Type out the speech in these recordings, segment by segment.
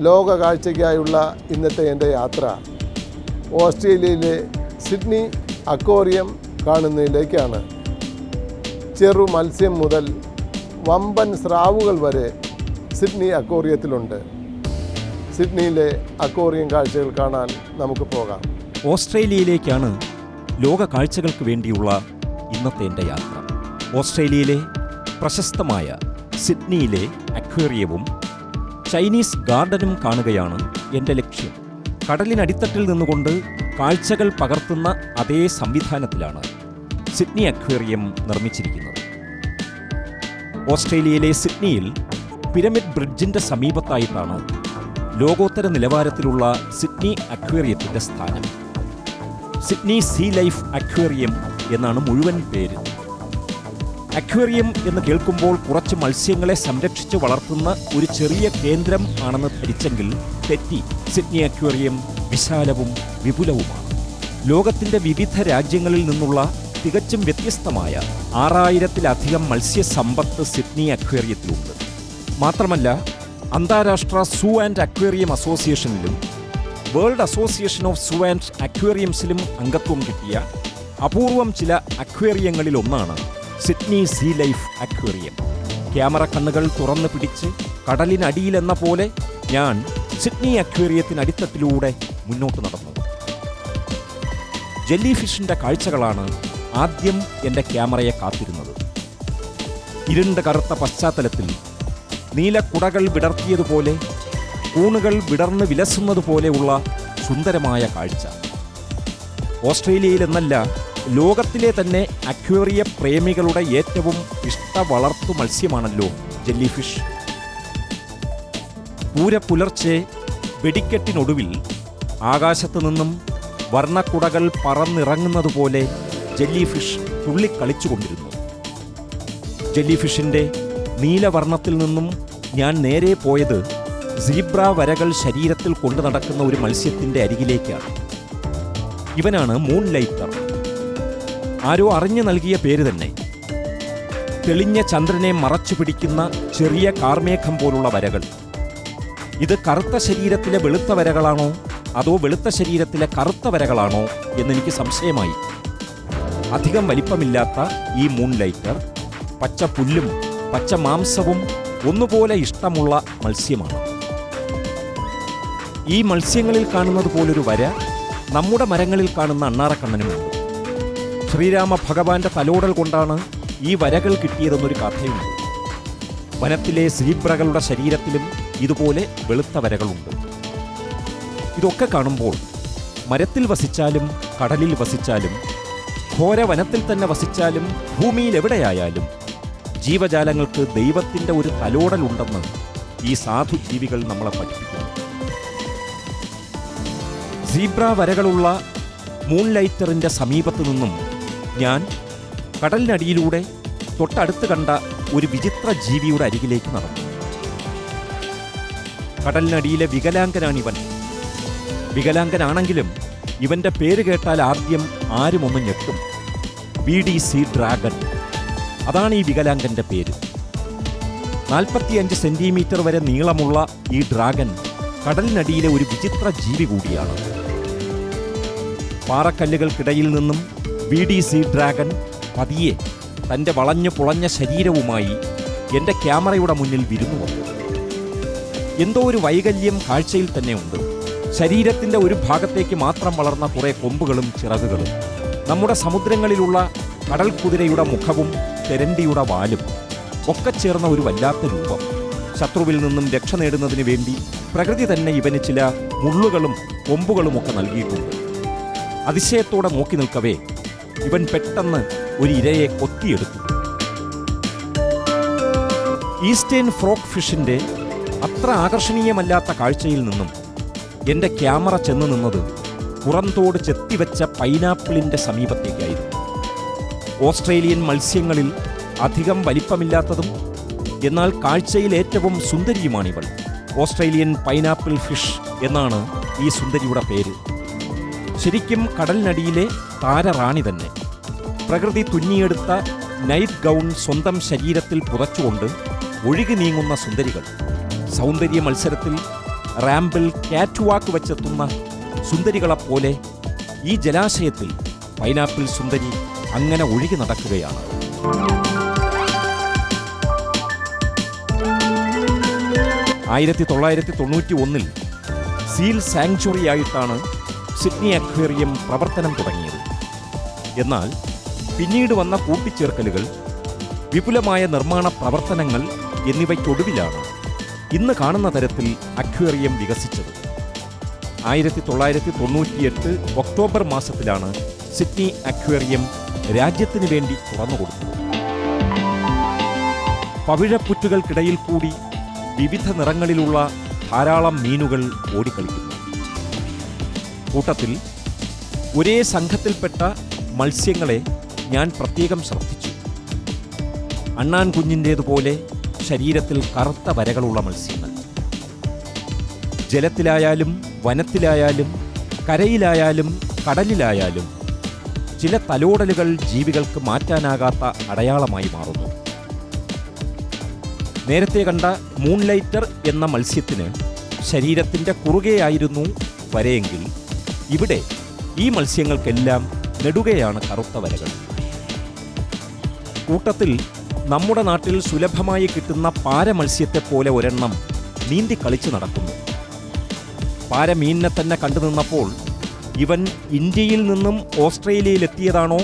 ലോക കാഴ്ചയ്ക്കായുള്ള ഇന്നത്തെ എന്റെ യാത്ര ഓസ്ട്രേലിയയിലെ സിഡ്നി അക്വോറിയം കാണുന്നതിലേക്കാണ്. ചെറു മത്സ്യം മുതൽ വമ്പൻ സ്രാവുകൾ വരെ സിഡ്നി അക്വോറിയത്തിലുണ്ട്. സിഡ്നിയിലെ അക്വോറിയം കാഴ്ചകൾ കാണാൻ നമുക്ക് പോകാം. ഓസ്ട്രേലിയയിലേക്കാണ് ലോക കാഴ്ചകൾക്ക് വേണ്ടിയുള്ള ഇന്നത്തെ എന്റെ യാത്ര. ഓസ്ട്രേലിയയിലെ പ്രശസ്തമായ സിഡ്നിയിലെ അക്വേറിയവും ചൈനീസ് ഗാർഡനും കാണുകയാണ് എന്റെ ലക്ഷ്യം. കടലിനടിത്തട്ടിൽ നിന്നുകൊണ്ട് കാഴ്ചകൾ പകർത്തുന്ന അതേ സംവിധാനത്തിലാണ് സിഡ്നി അക്വേറിയം നിർമ്മിച്ചിരിക്കുന്നത്. ഓസ്ട്രേലിയയിലെ സിഡ്നിയിൽ പിരമിഡ് ബ്രിഡ്ജിന്റെ സമീപത്തായിട്ടാണ് ലോകോത്തര നിലവാരത്തിലുള്ള സിഡ്നി അക്വേറിയത്തിന്റെ സ്ഥാനം. സിഡ്നി സീ ലൈഫ് അക്വേറിയം എന്നാണ് മുഴുവൻ പേര്. അക്വേറിയം എന്ന് കേൾക്കുമ്പോൾ കുറച്ച് മത്സ്യങ്ങളെ സംരക്ഷിച്ച് വളർത്തുന്ന ഒരു ചെറിയ കേന്ദ്രം ആണെന്ന് ധരിച്ചെങ്കിൽ തെറ്റി. സിഡ്നി അക്വേറിയം വിശാലവും വിപുലവുമാണ്. ലോകത്തിന്റെ വിവിധ രാജ്യങ്ങളിൽ നിന്നുള്ള തികച്ചും വ്യത്യസ്തമായ ആറായിരത്തിലധികം മത്സ്യസമ്പത്ത് സിഡ്നി അക്വേറിയത്തിലുണ്ട്. മാത്രമല്ല അന്താരാഷ്ട്ര zoo and aquarium അസോസിയേഷനിലും world association of zoo and അക്വേറിയംസിലും അംഗത്വം കിട്ടിയ അപൂർവം ചില അക്വേറിയങ്ങളിൽ ഒന്നാണ് Sydney sea life aquarium. Camera കണ്ണുകൾ തുറന്നു പിടിച്ച് കടലിനടിയിലെന്ന പോലെ ഞാൻ സിഡ്നി അക്വേറിയത്തിനടിത്തട്ടിലൂടെ മുന്നോട്ട് നടന്നു. ജെല്ലി ഫിഷിന്റെ കാഴ്ചകളാണ് ആദ്യം എന്റെ ക്യാമറയെ കാത്തിരുന്നത്. ഇരുണ്ട കറുത്ത പശ്ചാത്തലത്തിൽ നീലക്കുടകൾ വിടർത്തിയതുപോലെ കൂണുകൾ വിടർന്ന് വിലസുന്നതുപോലെയുള്ള സുന്ദരമായ കാഴ്ച. ഓസ്ട്രേലിയയിലെന്നല്ല ലോകത്തിലെ തന്നെ അക്വേറിയ പ്രേമികളുടെ ഏറ്റവും ഇഷ്ട വളർത്തു മത്സ്യമാണല്ലോ ജെല്ലി ഫിഷ് പൂര പുലർച്ചെ വെടിക്കെട്ടിനൊടുവിൽ ആകാശത്തു നിന്നും വർണക്കുടകൾ പറന്നിറങ്ങുന്നതുപോലെ ജെല്ലി ഫിഷ് തുള്ളിക്കളിച്ചുകൊണ്ടിരുന്നു. ജെല്ലി ഫിഷിന്റെ നീലവർണത്തിൽ നിന്നും ഞാൻ നേരെ പോയത് സീബ്ര വരകൾ ശരീരത്തിൽ കൊണ്ടു നടക്കുന്ന ഒരു മത്സ്യത്തിന്റെ അരികിലേക്കാണ്. ഇവനാണ് മൂൺ ലൈറ്റർ ആരോ അറിഞ്ഞു നൽകിയ പേര് തന്നെ. തെളിഞ്ഞ ചന്ദ്രനെ മറച്ചു പിടിക്കുന്ന ചെറിയ കാർമേഘം പോലുള്ള വരകൾ. ഇത് കറുത്ത ശരീരത്തിലെ വെളുത്ത വരകളാണോ? അതോ വെളുത്ത ശരീരത്തിലെ കറുത്ത വരകളാണോ? എന്നെനിക്ക് സംശയമായി. അധികം വലിപ്പമില്ലാത്ത ഈ മൂൺ ലൈറ്റർ പച്ച പുല്ലും പച്ച മാംസവും ഒന്നുപോലെ ഇഷ്ടമുള്ള മത്സ്യമാണ്. ഈ മത്സ്യങ്ങളിൽ കാണുന്നത് പോലൊരു വര നമ്മുടെ മരങ്ങളിൽ കാണുന്ന അണ്ണാറക്കണ്ണനുമുണ്ട്. ശ്രീരാമ ഭഗവാന്റെ തലോടൽ കൊണ്ടാണ് ഈ വരകൾ കിട്ടിയതെന്നൊരു കഥയുണ്ട്. വനത്തിലെ സീബ്രകളുടെ ശരീരത്തിലും ഇതുപോലെ വെളുത്ത വരകളുണ്ട്. ഇതൊക്കെ കാണുമ്പോൾ മരത്തിൽ വസിച്ചാലും കടലിൽ വസിച്ചാലും ഘോര വനത്തിൽ തന്നെ വസിച്ചാലും ഭൂമിയിൽ എവിടെയായാലും ജീവജാലങ്ങൾക്ക് ദൈവത്തിന്റെ ഒരു തലോടലുണ്ടെന്ന് ഈ സാധു ജീവികൾ നമ്മളെ പഠിപ്പിക്കുന്നു. സീബ്ര വരകളുള്ള മൂൺ ലൈറ്ററിന്റെ സമീപത്തു നിന്നും ഞാൻ കടലിനടിയിലൂടെ തൊട്ടടുത്ത് കണ്ട ഒരു വിചിത്ര ജീവിയുടെ അരികിലേക്ക് നടന്നു. കടലിനടിയിലെ വികലാംഗനാണിവൻ. വികലാംഗനാണെങ്കിലും ഇവന്റെ പേര് കേട്ടാൽ ആദ്യം ആരും ഒന്ന് ഞെട്ടും. V D C dragon. അതാണ് ഈ വികലാംഗന്റെ പേര്. നാൽപ്പത്തിയഞ്ച് സെന്റിമീറ്റർ വരെ നീളമുള്ള ഈ ഡ്രാഗൺ കടലിനടിയിലെ ഒരു വിചിത്ര ജീവി കൂടിയാണ്. പാറക്കല്ലുകൾക്കിടയിൽ നിന്നും ബി ഡി സി ഡ്രാഗൺ പതിയെ തന്റെ വളഞ്ഞു പുളഞ്ഞ ശരീരവുമായി എന്റെ ക്യാമറയുടെ മുന്നിൽ വിരുന്നു വന്നു. എന്തോ ഒരു വൈകല്യം കാഴ്ചയിൽ തന്നെ ഉണ്ട്. ശരീരത്തിന്റെ ഒരു ഭാഗത്തേക്ക് മാത്രം വളർന്ന കുറേ കൊമ്പുകളും ചിറകുകളും നമ്മുടെ സമുദ്രങ്ങളിലുള്ള കടൽക്കുതിരയുടെ മുഖവും തെരണ്ടിയുടെ വാലും ഒക്കെ ചേർന്ന ഒരു വല്ലാത്ത രൂപം. ശത്രുവിൽ നിന്നും രക്ഷ നേടുന്നതിന് വേണ്ടി പ്രകൃതി തന്നെ ഇവന് ചില മുള്ളുകളും കൊമ്പുകളുമൊക്കെ നൽകിയിട്ടുണ്ട്. അതിശയത്തോടെ നോക്കി നിൽക്കവേ ഇവൻ പെട്ടെന്ന് ഒരു ഇരയെ കൊത്തിയെടുത്തു. ഈസ്റ്റേൺ ഫ്രോക്ക് ഫിഷിന്റെ അത്ര ആകർഷണീയമല്ലാത്ത കാഴ്ചയിൽ നിന്നും എന്റെ ക്യാമറ ചെന്ന് നിന്നത് പുറന്തോട് ചെത്തിവെച്ച പൈനാപ്പിളിന്റെ സമീപത്തേക്കായിരുന്നു. ഓസ്ട്രേലിയൻ മത്സ്യങ്ങളിൽ അധികം വലിപ്പമില്ലാത്തതും എന്നാൽ കാഴ്ചയിൽ ഏറ്റവും സുന്ദരിയുമാണിവൾ. ഓസ്ട്രേലിയൻ പൈനാപ്പിൾ ഫിഷ് എന്നാണ് ഈ സുന്ദരിയുടെ പേര്. ശരിക്കും കടലിനടിയിലെ താരറാണി തന്നെ. പ്രകൃതി തുന്നിയെടുത്ത നൈറ്റ് ഗൗൺ സ്വന്തം ശരീരത്തിൽ പുതച്ചുകൊണ്ട് ഒഴുകി നീങ്ങുന്ന സുന്ദരികൾ. സൗന്ദര്യ മത്സരത്തിൽ റാമ്പിൽ കാറ്റുവാക്ക് വച്ചെത്തുന്ന സുന്ദരികളെപ്പോലെ ഈ ജലാശയത്തിൽ പൈനാപ്പിൾ സുന്ദരി അങ്ങനെ ഒഴുകി നടക്കുകയാണ്. ആയിരത്തി തൊള്ളായിരത്തി തൊണ്ണൂറ്റി ഒന്നിൽ സീൽ സാങ്ച്വറിയായിട്ടാണ് സിഡ്നി അക്വേറിയം പ്രവർത്തനം തുടങ്ങിയത്. എന്നാൽ പിന്നീട് വന്ന കൂട്ടിച്ചേർക്കലുകൾ വിപുലമായ നിർമ്മാണ പ്രവർത്തനങ്ങൾ എന്നിവയ്ക്കൊടുവിലാണ് ഇന്ന് കാണുന്ന തരത്തിൽ അക്വേറിയം വികസിച്ചത്. ആയിരത്തി തൊള്ളായിരത്തി തൊണ്ണൂറ്റിയെട്ട് ഒക്ടോബർ മാസത്തിലാണ് സിഡ്നി അക്വേറിയം രാജ്യത്തിന് വേണ്ടി തുറന്നുകൊടുത്തത്. പവിഴപ്പുറ്റുകൾക്കിടയിൽ കൂടി വിവിധ നിറങ്ങളിലുള്ള ധാരാളം മീനുകൾ ഓടിക്കളിക്കുന്നു. കൂട്ടത്തിൽ ഒരേ സംഘത്തിൽപ്പെട്ട മത്സ്യങ്ങളെ ഞാൻ പ്രത്യേകം ശ്രദ്ധിച്ചു. അണ്ണാൻ കുഞ്ഞിന്റേതുപോലെ ശരീരത്തിൽ കറുത്ത വരകളുള്ള മത്സ്യങ്ങൾ. ജലത്തിലായാലും വനത്തിലായാലും കരയിലായാലും കടലിലായാലും ചില തലോടലുകൾ ജീവികൾക്ക് മാറ്റാനാകാത്ത അടയാളമായി മാറുന്നു. നേരത്തെ കണ്ട മൂൺലൈറ്റർ എന്ന മത്സ്യത്തിന് ശരീരത്തിന്റെ കുറുകെയായിരുന്നു വരയെങ്കിൽ ഇവിടെ ഈ മത്സ്യങ്ങൾക്കെല്ലാം നെടുകയാണ് കറുത്ത വരകൾ കൂട്ടത്തിൽ നമ്മുടെ നാട്ടിൽ സുലഭമായി കിട്ടുന്ന പാര മത്സ്യത്തെപ്പോലെ ഒരെണ്ണം നീന്തി കളിച്ചു നടക്കുന്നു. പാര മീനിനെ തന്നെ കണ്ടു നിന്നപ്പോൾ ഇവൻ ഇന്ത്യയിൽ നിന്നും ഓസ്ട്രേലിയയിലെത്തിയതാണോ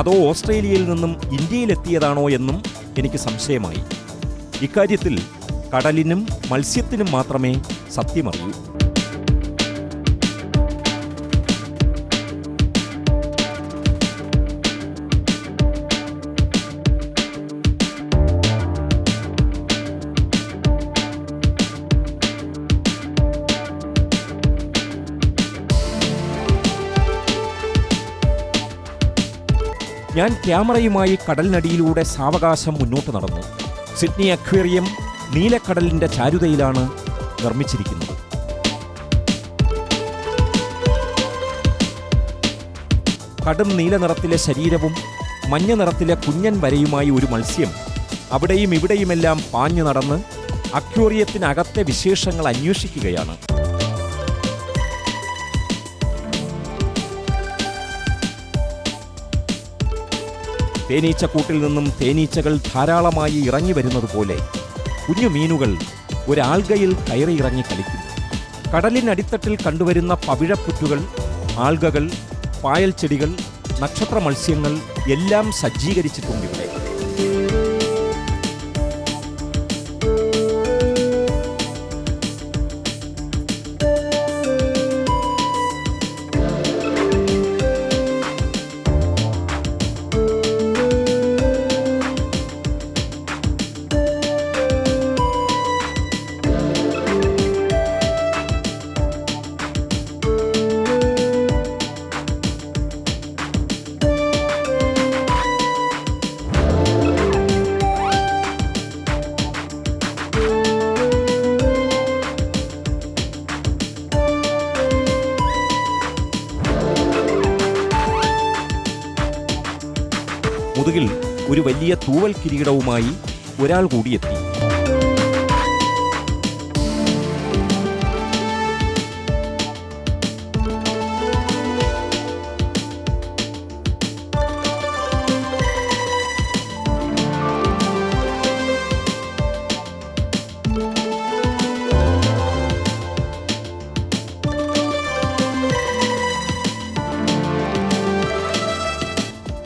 അതോ ഓസ്ട്രേലിയയിൽ നിന്നും ഇന്ത്യയിലെത്തിയതാണോ എന്നും എനിക്ക് സംശയമായി. ഇക്കാര്യത്തിൽ കടലിനും മത്സ്യത്തിനും മാത്രമേ സത്യമറിയൂ. ഞാൻ ക്യാമറയുമായി കടലിനടിയിലൂടെ സാവകാശം മുന്നോട്ട് നടന്നു. സിഡ്നി അക്വേറിയം നീലക്കടലിന്റെ ചാരുതയിലാണ് നിർമ്മിച്ചിരിക്കുന്നത്. കടും നീല നിറത്തിലെ ശരീരവും മഞ്ഞ നിറത്തിലെ കുഞ്ഞൻ വരയുമായി ഒരു മത്സ്യം അവിടെയും ഇവിടെയുമെല്ലാം പാഞ്ഞു നടന്ന് അക്വേറിയത്തിനകത്തെ വിശേഷങ്ങൾ അന്വേഷിക്കുകയാണ്. തേനീച്ചക്കൂട്ടിൽ നിന്നും തേനീച്ചകൾ ധാരാളമായി ഇറങ്ങി വരുന്നത് പോലെ കുഞ്ഞു മീനുകൾ ഒരാൾഗയിൽ കയറിയിറങ്ങി കളിക്കുന്നു. കടലിനടിത്തട്ടിൽ കണ്ടുവരുന്ന പവിഴപ്പുറ്റുകൾ ആൽഗകൾ പായൽ ചെടികൾ നക്ഷത്ര മത്സ്യങ്ങൾ എല്ലാം സജ്ജീകരിച്ചിട്ടുണ്ട് ഇവിടെ. ഒരു വലിയ തൂവൽ കിരീടവുമായി ഒരാൾ കൂടിയെത്തി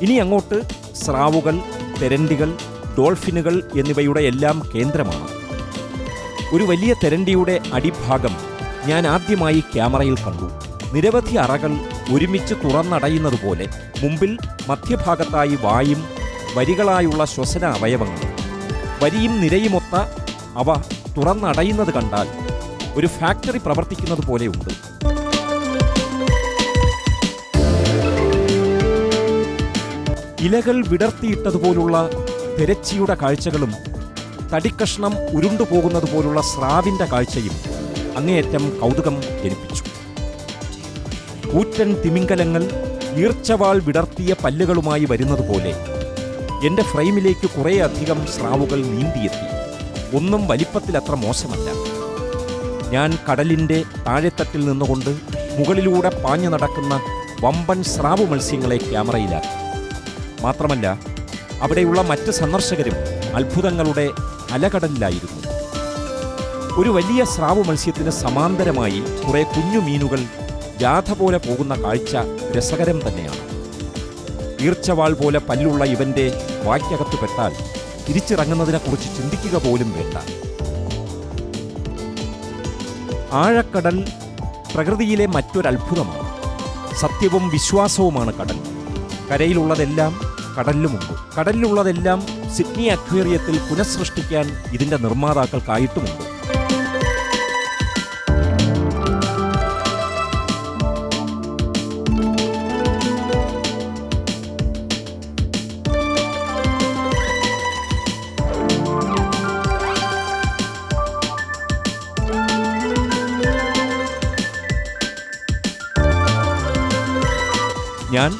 ഇനി അങ്ങോട്ട് സ്രാവുകൾ തെരണ്ടികൾ ഡോൾഫിനുകൾ എന്നിവയുടെ എല്ലാം കേന്ദ്രമാണ്. ഒരു വലിയ തെരണ്ടിയുടെ അടിഭാഗം ഞാൻ ആദ്യമായി ക്യാമറയിൽ കണ്ടു. നിരവധി അറകൾ ഒരുമിച്ച് തുറന്നടയുന്നതുപോലെ മുമ്പിൽ മധ്യഭാഗത്തായി വായും വരികളായുള്ള ശ്വസന അവയവങ്ങളും വരിയും നിരയുമൊത്ത അവ തുറന്നടയുന്നത് കണ്ടാൽ ഒരു ഫാക്ടറി പ്രവർത്തിക്കുന്നത് പോലെയുണ്ട് ഇലകൾ വിടർത്തിയിട്ടതുപോലുള്ള തിരച്ചിയുടെ കാഴ്ചകളും തടിക്കഷ്ണം ഉരുണ്ടുപോകുന്നത് പോലുള്ള സ്രാവിന്റെ കാഴ്ചയും അങ്ങേയറ്റം കൗതുകം ജനിപ്പിച്ചു. കൂറ്റൻ തിമിംഗലങ്ങൾ ഈർച്ചവാൾ വിടർത്തിയ പല്ലുകളുമായി വരുന്നത് പോലെ എന്റെ ഫ്രെയിമിലേക്ക് കുറേയധികം സ്രാവുകൾ നീന്തിയെത്തി. ഒന്നും വലിപ്പത്തിൽ അത്ര മോശമല്ല. ഞാൻ കടലിന്റെ താഴെത്തട്ടിൽ നിന്നുകൊണ്ട് മുകളിലൂടെ പാഞ്ഞു നടക്കുന്ന വമ്പൻ സ്രാവ് മത്സ്യങ്ങളെ ക്യാമറയിലാക്കി. മാത്രമല്ല അവിടെയുള്ള മറ്റ് സന്ദർശകരും അത്ഭുതങ്ങളുടെ അലകടലിലായിരുന്നു. ഒരു വലിയ സ്രാവ് മത്സ്യത്തിന് സമാന്തരമായി കുറേ കുഞ്ഞു മീനുകൾ ജാഥ പോലെ പോകുന്ന കാഴ്ച രസകരം തന്നെയാണ്. ഈർച്ചവാൾ പോലെ പല്ലുള്ള ഇവന്റെ വായ്ക്കകത്ത് പെട്ടാൽ തിരിച്ചിറങ്ങുന്നതിനെക്കുറിച്ച് ചിന്തിക്കുക പോലും വേണ്ട. ആഴക്കടൽ പ്രകൃതിയിലെ മറ്റൊരത്ഭുതമാണ്. സത്യവും വിശ്വാസവുമാണ് കടൽ. കരയിലുള്ളതെല്ലാം കടലിലുമുണ്ട് കടലിലുള്ളതെല്ലാം സിഡ്നി അക്വേറിയത്തിൽ പുനഃസൃഷ്ടിക്കാൻ ഇതിന്റെ നിർമ്മാതാക്കൾക്കായിട്ടുമുണ്ട്. ഞാൻ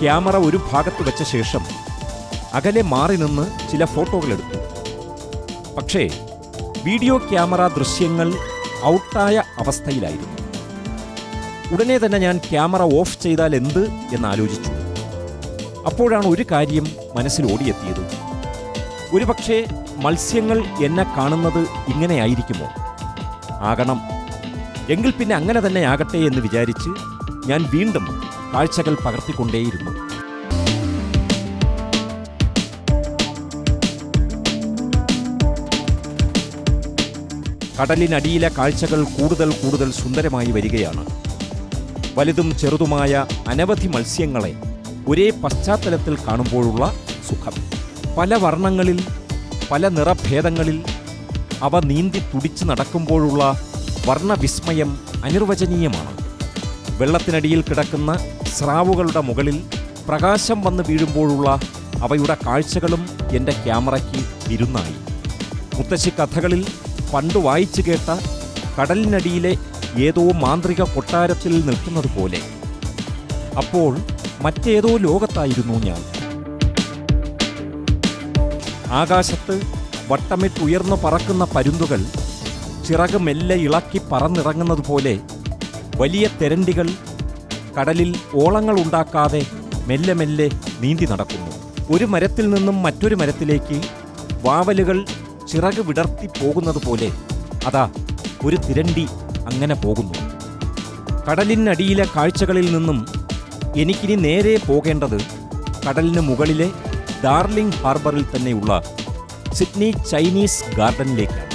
ക്യാമറ ഒരു ഭാഗത്ത് വെച്ച ശേഷം അകലെ മാറി നിന്ന് ചില ഫോട്ടോകൾ എടുത്തു. പക്ഷേ വീഡിയോ ക്യാമറ ദൃശ്യങ്ങൾ ഔട്ടായ അവസ്ഥയിലായിരുന്നു. ഉടനെ തന്നെ ഞാൻ ക്യാമറ ഓഫ് ചെയ്താൽ എന്ത് എന്നാലോചിച്ചു അപ്പോഴാണ് ഒരു കാര്യം മനസ്സിൽ ഓടിയെത്തിയത്. ഒരുപക്ഷെ മത്സ്യങ്ങൾ എന്നെ കാണുന്നത് ഇങ്ങനെയായിരിക്കുമോ ആകണം. എങ്കിൽ പിന്നെ അങ്ങനെ തന്നെ ആകട്ടെ എന്ന് വിചാരിച്ച് ഞാൻ വീണ്ടും കാഴ്ചകൾ പകർത്തിക്കൊണ്ടേയിരുന്നു. കടലിനടിയിലെ കാഴ്ചകൾ കൂടുതൽ കൂടുതൽ സുന്ദരമായി വരികയാണ്. വലുതും ചെറുതുമായ അനവധി മത്സ്യങ്ങളെ ഒരേ പശ്ചാത്തലത്തിൽ കാണുമ്പോഴുള്ള സുഖം. പല വർണങ്ങളിൽ പല നിറഭേദങ്ങളിൽ അവ നീന്തി തുടിച്ചു നടക്കുമ്പോഴുള്ള വർണവിസ്മയം അനിർവചനീയമാണ്. വെള്ളത്തിനടിയിൽ കിടക്കുന്ന സ്രാവുകളുടെ മുകളിൽ പ്രകാശം വന്ന് വീഴുമ്പോഴുള്ള അവയുടെ കാഴ്ചകളും എന്റെ ക്യാമറയ്ക്ക് വിരുന്നായി. മുത്തശ്ശി കഥകളിൽ പണ്ട് വായിച്ചു കേട്ട കടലിനടിയിലെ ഏതോ മാന്ത്രിക കൊട്ടാരത്തിൽ നിൽക്കുന്നത് പോലെ. അപ്പോൾ മറ്റേതോ ലോകത്തായിരുന്നു ഞാൻ. ആകാശത്ത് വട്ടമിട്ടുയർന്നു പറക്കുന്ന പരുന്തുകൾ ചിറക് മെല്ലെ ഇളക്കി പറന്നിറങ്ങുന്നത് പോലെ വലിയ തെരണ്ടികൾ കടലിൽ ഓളങ്ങൾ ഉണ്ടാക്കാതെ മെല്ലെ മെല്ലെ നീന്തി നടക്കുന്നു. ഒരു മരത്തിൽ നിന്നും മറ്റൊരു മരത്തിലേക്ക് വാവലുകൾ ചിറക് വിടർത്തി പോകുന്നത് പോലെ അതാ ഒരു തിരണ്ടി അങ്ങനെ പോകുന്നു. കടലിനടിയിലെ കാഴ്ചകളിൽ നിന്നും എനിക്കിനി നേരെ പോകേണ്ടത് കടലിന് മുകളിലെ ഡാർലിംഗ് ഹാർബറിൽ തന്നെയുള്ള സിഡ്നി ചൈനീസ് ഗാർഡനിലേക്കാണ്.